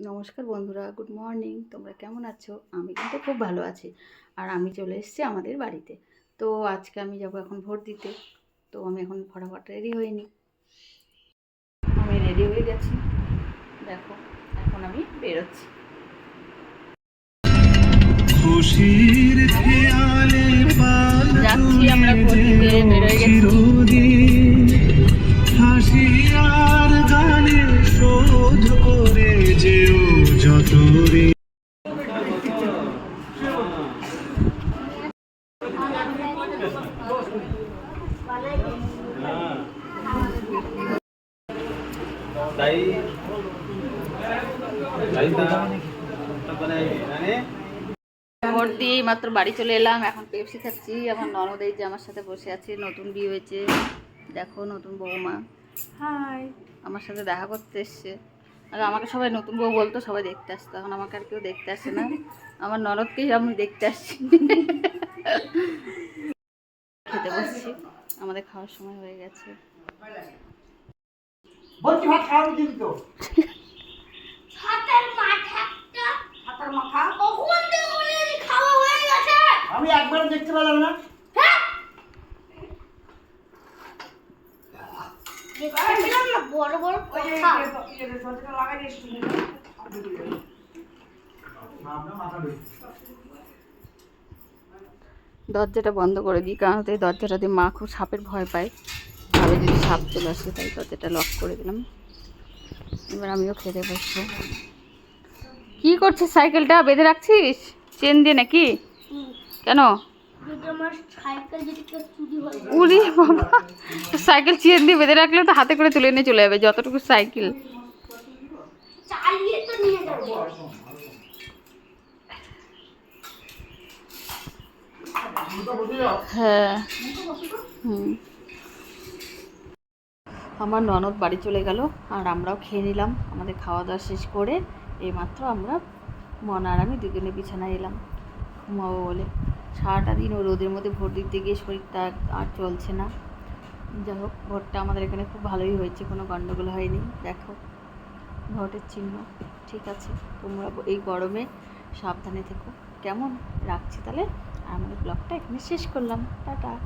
নমস্কার বন্ধুরা good morning তোমরা কেমন আছো? আমি কিন্তু খুব ভালো আছি। আর আমি চলে এসেছি আমাদের বাড়িতে। তো আজকে আমি যাব এখন ভোট দিতে। তো আমি এখন ফটাফট রেডি হইনি আমি রেডি হয়ে গেছি। দেখো এখন আমি বেরোচ্ছি। যাচ্ছি আমরা ভোট দিতে বেরোয় গেছি। ভোট দিয়ে মাত্র বাড়ি চলে এলাম এখন পেপসি খাচ্ছি আমার ননদ এই যে আমার সাথে বসে আছে নতুন বিয়ে হয়েছে দেখো নতুন বৌমা হাই আমার সাথে দেখা করতে এসছে। আর আমাকে সবাই নতুন বউ বলতো সবাই দেখতে আসতো এখন আমাকে আর কেউ দেখতে আসে না। আমার ননদকেই আমি দেখতে আসছি। খেতে বসছি আমাদের খাওয়ার সময় হয়ে গেছে। বলছি ভাত খাওয়ার দিন তো হাতের মাথা একটা হাতের মাথা কখন থেকে খাওয়া হয়ে গেছে। আমি একবার দেখতে পেলাম না। হ্যাঁ। দেখছিলাম না বড় বড় কথা। দরজাটা বন্ধ করে দিই কারণ এই দরজাটা দিয়ে মা খুব সাপের ভয় পায়। ভাবে যদি সাপ চলে আসে তাই দরজাটা লক করে দিলাম। এবার আমিও খেতে বসবো। কি করছিস সাইকেলটা? বেঁধে রাখছিস? চেন দিয়ে নাকি? কেন? উরি বাবা সাইকেল চেন দিয়ে বেঁধে রাখলে তো হাতে করে তুলে নিয়ে চলে যাবে যতটুকু সাইকেল। হ্যাঁ। হুম। আমার ননদ বাড়ি চলে গেল, আর আমরাও খেয়ে নিলাম। আমাদের খাওয়া দাওয়া শেষ করে এইমাত্র আমরা মন আর আমি দুজনে বিছানায় এলাম। ঘুমাবো বলে। সারাটা দিন ও রোদের মধ্যে ভোট দিতে গিয়ে শরীরটা আর চলছে না। যাই হোক ভোটটা আমাদের এখানে খুব ভালোই হয়েছে, কোনো গণ্ডগোল হয়নি। দেখো, ভোটের চিহ্ন। ঠিক আছে, তোমরা এই গরমে সাবধানে থেকো। কেমন? রাখছি তাহলে। আমাদের ব্লগটা এখানে শেষ করলাম। টাটা।